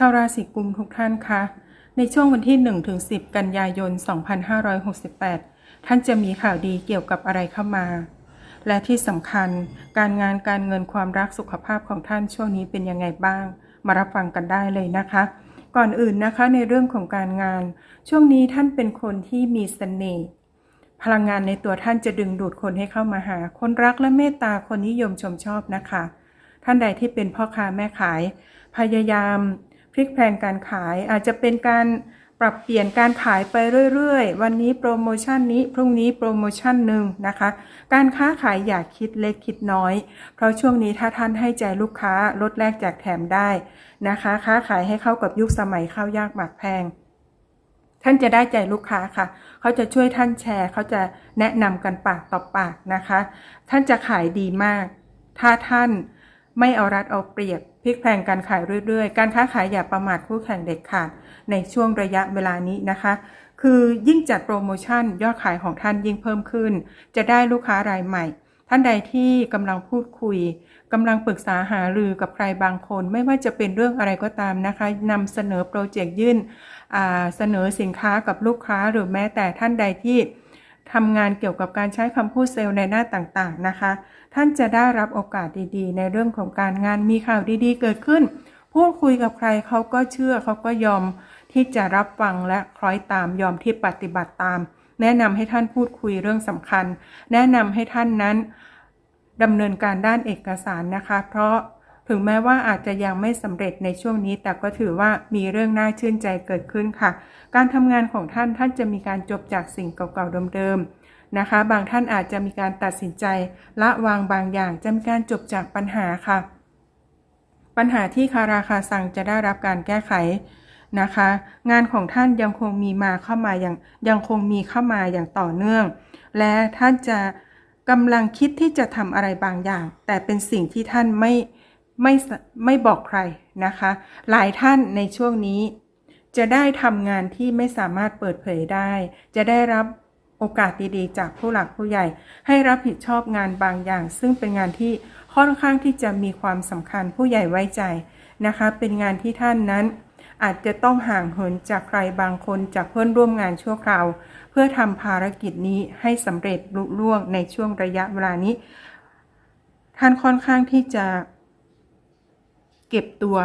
ชาวราศีกุมทุกท่านคะ ในช่วงวันที่ 1-10 กันยายน 2568 ท่านจะมีข่าวดีเกี่ยวกับอะไรเข้ามา และที่สำคัญการงานการเงินความรักสุขภาพของท่านช่วงนี้เป็นยังไงบ้าง มารับฟังกันได้เลยนะคะ ก่อนอื่นนะคะในเรื่องของการงาน ช่วงนี้ท่านเป็นคนที่มีเสน่ห์พลังงานในตัวท่านจะดึงดูดคนให้เข้ามาหา คนรักและเมตตาคนนิยมชมชอบนะคะ ท่านใดที่เป็นพ่อค้าแม่ขาย พยายาม พลิกแพลงการขายอาจจะเป็นการปรับเปลี่ยนการขายไปเรื่อยๆ วันนี้โปรโมชั่นนี้พรุ่งนี้โปรโมชั่นหนึ่งนะคะ การค้าขายอย่าคิดเล็กคิดน้อย เพราะช่วงนี้ถ้าท่านให้ใจลูกค้าลดแลกแจกแถมได้นะคะ ค้าขายให้เข้ากับยุคสมัยข้าวยากหมากแพง ท่านจะได้ใจลูกค้าค่ะ เขาจะช่วยท่านแชร์ เขาจะแนะนำกันปากต่อปากนะคะ ท่านจะขายดีมาก ถ้าท่านไม่เอารัดเอาเปรียบ ลิกแพลงการขายเรื่อยๆ การค้าขายอย่าประมาทคู่แข่งเด็ดขาดในช่วงระยะเวลานี้นะคะ คือยิ่งจัดโปรโมชั่นยอดขายของท่านยิ่งเพิ่มขึ้น จะได้ลูกค้ารายใหม่ ท่านใดที่กำลังพูดคุยกำลังปรึกษาหารือกับใครบางคน ไม่ว่าจะเป็นเรื่องอะไรก็ตามนะคะนำเสนอโปรเจกต์ยื่นเสนอสินค้ากับลูกค้าหรือแม้แต่ท่านใดที่ ทำงานเกี่ยวกับการใช้คำพูดเซลล์ในหน้าต่างๆนะคะ ท่านจะได้รับโอกาสดีๆ ในเรื่องของการงานมีข่าวดีๆ เกิดขึ้น พูดคุยกับใครเขาก็เชื่อเขาก็ยอมที่จะรับฟังและคล้อยตามยอมที่ปฏิบัติตาม แนะนำให้ท่านพูดคุยเรื่องสำคัญ แนะนำให้ท่านนั้นดำเนินการด้านเอกสารนะคะ เพราะ ถึงแม้ว่าอาจจะยังไม่สำเร็จในช่วงนี้ แต่ก็ถือว่ามีเรื่องน่าชื่นใจเกิดขึ้นค่ะ การทำงานของท่านท่านจะมีการจบจากสิ่งเก่าๆเดิมๆนะคะ บางท่านอาจจะมีการตัดสินใจละวางบางอย่างจะมีการจบจากปัญหาค่ะ ปัญหาที่คาราคาซังจะได้รับการแก้ไขนะคะ งานของท่านยังคงมีมาเข้ามาอย่างยังคงมีเข้ามาอย่างต่อเนื่อง และท่านจะกำลังคิดที่จะทำอะไรบางอย่าง แต่เป็นสิ่งที่ท่านไม่ ไม่ไม่บอกใครนะคะ หลายท่านในช่วงนี้ จะได้ทำงานที่ไม่สามารถเปิดเผยได้ จะได้รับโอกาสดีๆ จากผู้หลักผู้ใหญ่ ให้รับผิดชอบงานบางอย่าง ซึ่งเป็นงานที่ค่อนข้างที่จะมีความสำคัญผู้ใหญ่ไว้ใจนะคะ เป็นงานที่ท่านนั้น อาจจะต้องห่างเหินจากใครบางคนจากเพื่อนร่วมงานชั่วคราว เพื่อทำภารกิจนี้ให้สำเร็จลุล่วงในช่วงระยะเวลานี้ ท่านค่อนข้างที่จะ เก็บตัว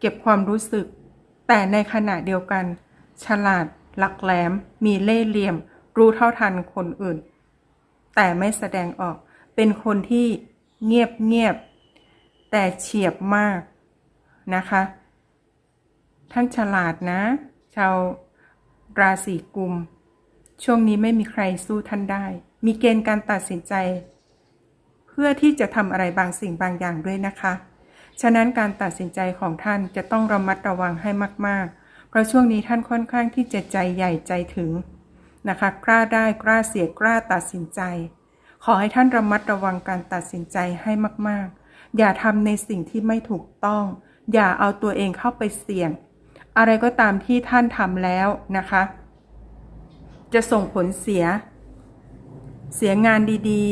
เก็บความรู้สึก แต่ในขณะเดียวกัน ฉลาดหลักแหลม มีเล่ห์เหลี่ยม รู้เท่าทันคนอื่น แต่ไม่แสดงออก เป็นคนที่เงียบเงียบ แต่เฉียบมากนะคะ ท่านฉลาดนะ ชาวราศีกุม ช่วงนี้ไม่มีใครสู้ท่านได้ มีเกณฑ์การตัดสินใจ เพื่อที่จะทำอะไรบางสิ่งบางอย่างด้วยนะคะ ฉะนั้นการตัดสินใจของท่านจะต้องระมัดระวังให้มาก ๆ เพราะช่วงนี้ท่านค่อนข้างที่จะใจใหญ่ใจถึงนะคะ กล้าได้กล้าเสียกล้าตัดสินใจ ขอให้ท่านระมัดระวังการตัดสินใจให้มาก ๆ อย่าทำในสิ่งที่ไม่ถูกต้อง อย่าเอาตัวเองเข้าไปเสี่ยง อะไรก็ตามที่ท่านทำแล้วนะคะ จะส่งผลเสีย เสียงานดี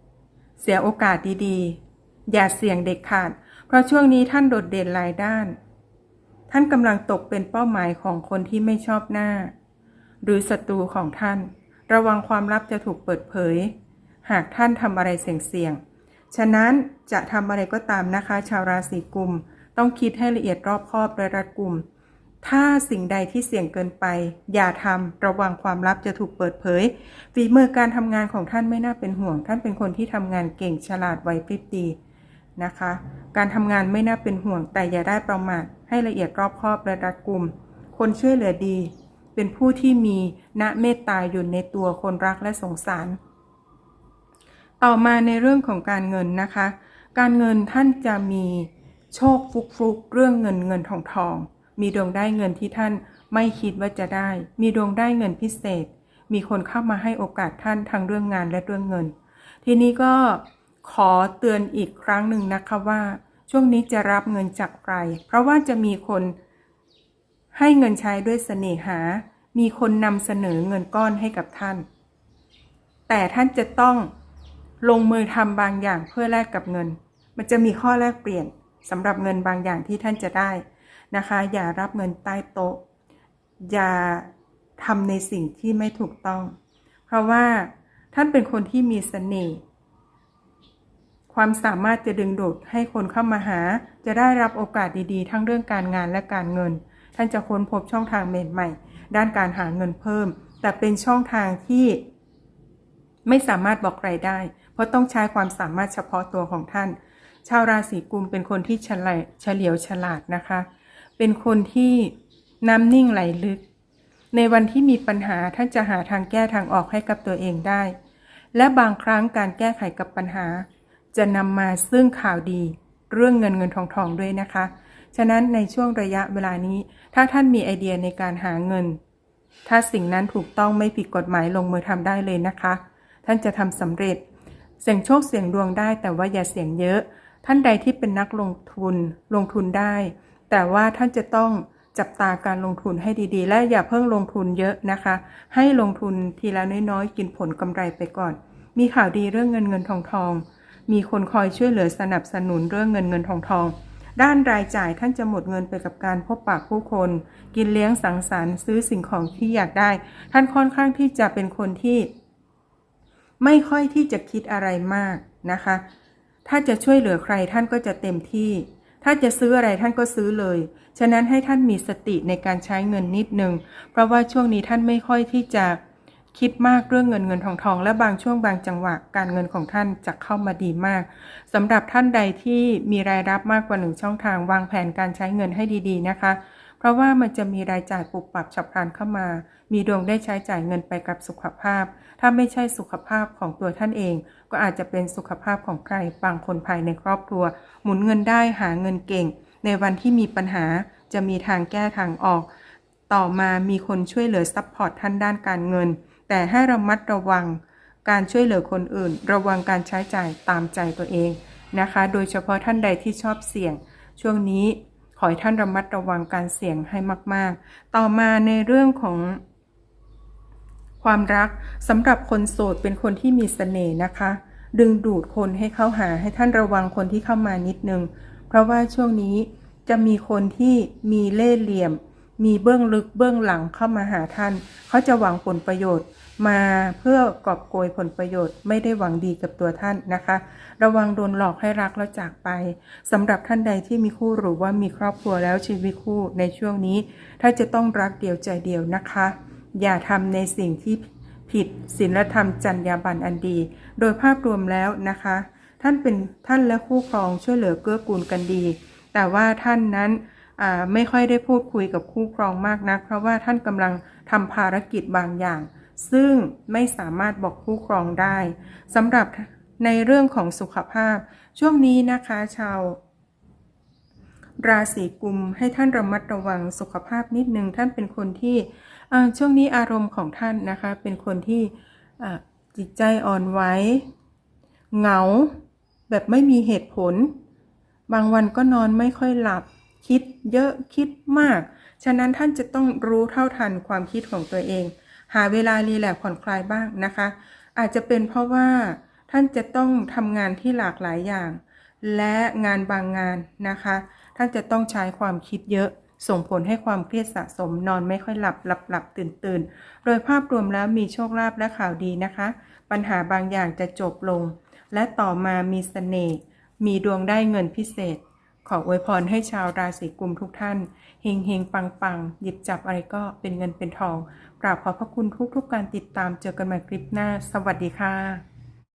ๆ เสียโอกาสดีๆ อย่าเสี่ยงเด็ดขาด เพราะช่วงนี้ท่านโดดเด่นหลายด้าน ท่านกำลังตกเป็นเป้าหมายของคนที่ไม่ชอบหน้า หรือศัตรูของท่าน ระวังความลับจะถูกเปิดเผย หากท่านทำอะไรเสี่ยงๆ ฉะนั้นจะทำอะไรก็ตามนะคะ ชาวราศีกุม ต้องคิดให้ละเอียดรอบคอบและรัดกุม ถ้าสิ่งใดที่เสี่ยงเกินไป อย่าทำระวังความลับจะถูกเปิดเผย ฝีมือการทำงานของท่านไม่น่าเป็นห่วง ท่านเป็นคนที่ทำงานเก่งฉลาดไวพริบดี นะคะ การทำงานไม่น่าเป็นห่วงแต่อย่าได้ประมาทให้ละเอียดรอบคอบและรัดกุม คนช่วยเหลือดี เป็นผู้ที่มีณเมตตาอยู่ในตัวคนรักและสงสาร ต่อมาในเรื่องของการเงินนะคะ การเงินท่านจะมีโชคฟุกฟุกเรื่องเงินเงินทองทอง มีดวงได้เงินที่ท่านไม่คิดว่าจะได้ มีดวงได้เงินพิเศษ มีคนเข้ามาให้โอกาสท่านทั้งเรื่องงานและเรื่องเงิน ทีนี้ก็ ขอเตือนอีกครั้งหนึ่งนะคะว่า ช่วงนี้จะรับเงินจากใคร เพราะว่าจะมีคนให้เงินใช้ด้วยเสน่หา มีคนนำเสนอเงินก้อนให้กับท่าน แต่ท่านจะต้องลงมือทำบางอย่างเพื่อแลกกับเงิน มันจะมีข้อแลกเปลี่ยนสำหรับเงินบางอย่างที่ท่านจะได้นะคะ อย่ารับเงินใต้โต๊ะ อย่าทำในสิ่งที่ไม่ถูกต้อง เพราะว่าท่านเป็นคนที่มีเสน่ห์ ความสามารถจะดึงดูดให้คนเข้ามาหา จะได้รับโอกาสดีๆ ทั้งเรื่องการงานและการเงิน ท่านจะค้นพบช่องทางใหม่ๆ ด้านการหาเงินเพิ่ม แต่เป็นช่องทางที่ไม่สามารถบอกใครได้ เพราะต้องใช้ความสามารถเฉพาะตัวของท่าน ชาวราศีกุมเป็นคนที่เฉลยเฉลียวฉลาดนะคะ เป็นคนที่น้ำนิ่งไหลลึก ในวันที่มีปัญหาท่านจะหาทางแก้ทางออกให้กับตัวเองได้ และบางครั้งการแก้ไขกับปัญหา จะนำมาซึ่งข่าวดีเรื่องเงินเงินทองทองด้วยนะคะ ฉะนั้นในช่วงระยะเวลานี้ ถ้าท่านมีไอเดียในการหาเงิน ถ้าสิ่งนั้นถูกต้องไม่ผิดกฎหมายลงมือทำได้เลยนะคะ ท่านจะทำสำเร็จ เสี่ยงโชคเสี่ยงดวงได้แต่ว่าอย่าเสี่ยงเยอะ ท่านใดที่เป็นนักลงทุนลงทุนได้ แต่ว่าท่านจะต้องจับตาการลงทุนให้ดีๆ และอย่าเพิ่งลงทุนเยอะนะคะ ให้ลงทุนทีละน้อยๆ กินผลกำไรไปก่อน มีข่าวดีเรื่องเงินเงินทองทอง มีคนคอยช่วยเหลือสนับสนุนเรื่องเงินเงินทองทองด้านรายจ่ายท่านจะหมดเงินไปกับการพบปะผู้คน กินเลี้ยงสังสรรค์ซื้อสิ่งของที่อยากได้ ท่านค่อนข้างที่จะเป็นคนที่ ไม่ค่อยที่จะคิดอะไรมากนะคะ ถ้าจะช่วยเหลือใครท่านก็จะเต็มที่ ถ้าจะซื้ออะไรท่านก็ซื้อเลย ฉะนั้นให้ท่านมีสติในการใช้เงินนิดนึง เพราะว่าช่วงนี้ท่านไม่ค่อยที่จะ คิดมากเรื่องเงินเงินทองทองและบางช่วงบางจังหวะการเงินของท่านจะเข้ามาดีมากสำหรับท่านใดที่มีรายรับมากกว่าหนึ่งช่องทาง วางแผนการใช้เงินให้ดี ๆ นะคะ เพราะว่ามันจะมีรายจ่ายปุบปับฉับพลันเข้ามา มีดวงได้ใช้จ่ายเงินไปกับสุขภาพ ถ้าไม่ใช่สุขภาพของตัวท่านเอง ก็อาจจะเป็นสุขภาพของใครบางคนภายในครอบครัว หมุนเงินได้หาเงินเก่ง ในวันที่มีปัญหาจะมีทางแก้ทางออก ต่อมามีคนช่วยเหลือซัพพอร์ตท่านด้านการเงิน แต่ให้ระมัดระวังการช่วยเหลือคนอื่น ระวังการใช้จ่ายตามใจตัวเองนะคะ โดยเฉพาะท่านใดที่ชอบเสี่ยง ช่วงนี้ขอให้ท่านระมัดระวังการเสี่ยงให้มาก ๆ ต่อมาในเรื่องของความรักสำหรับคนโสดเป็นคนที่มีเสน่ห์นะคะ ดึงดูดคนให้เข้าหาให้ท่านระวังคนที่เข้ามานิดนึง เพราะว่าช่วงนี้จะมีคนที่มีเล่ห์เหลี่ยม มีเบื้องลึกเบื้องหลังเข้ามาหาท่าน เขาจะหวังผลประโยชน์ มาเพื่อกอบโกยผลประโยชน์ ไม่ได้หวังดีกับตัวท่านนะคะ ระวังโดนหลอกให้รักแล้วจากไปสำหรับท่านใดที่มีคู่หรือว่ามีครอบครัวแล้วชีวิตคู่ในช่วงนี้ ถ้าจะต้องรักเดียวใจเดียวนะคะ อย่าทำในสิ่งที่ผิดศีลธรรมจรรยาบรรณอันดี โดยภาพรวมแล้วนะคะ ท่านเป็นท่านและคู่ครองช่วยเหลือเกื้อกูลกันดี แต่ว่าท่านนั้น ไม่ค่อยได้พูดคุยกับคู่ครองมากนัก เพราะว่าท่านกำลังทำภารกิจบางอย่าง ซึ่งไม่สามารถบอกคู่ครองได้สำหรับในเรื่องของสุขภาพ ช่วงนี้นะคะชาวราศีกุมให้ท่านระมัดระวังสุขภาพนิดนึงท่านเป็นคนที่ช่วงนี้อารมณ์ของท่านนะคะ เป็นคนที่จิตใจอ่อนไหวเหงา แบบไม่มีเหตุผล บางวันก็นอนไม่ค่อยหลับ คิดเยอะคิดมาก ฉะนั้นท่านจะต้องรู้เท่าทันความคิดของตัวเอง หาเวลารีแลกซ์ผ่อนคลายบ้างนะคะ อาจจะเป็นเพราะว่าท่านจะต้องทำงานที่หลากหลายอย่าง และงานบางงานนะคะ ท่านจะต้องใช้ความคิดเยอะส่งผลให้ความเครียดสะสมนอนไม่ค่อยหลับหลับหลับตื่นตื่นโดยภาพรวมแล้วมีโชคลาภและข่าวดีนะคะ ปัญหาบางอย่างจะจบลง และต่อมามีเสน่ห์มีดวงได้เงินพิเศษ ขออวยพรให้ชาวราศีกุมทุกท่านเฮงเฮงปังปังหยิบจับอะไรก็เป็นเงินเป็นทองกราบขอบพระคุณทุกๆการติดตามเจอกันใหม่คลิปหน้า สวัสดีค่ะ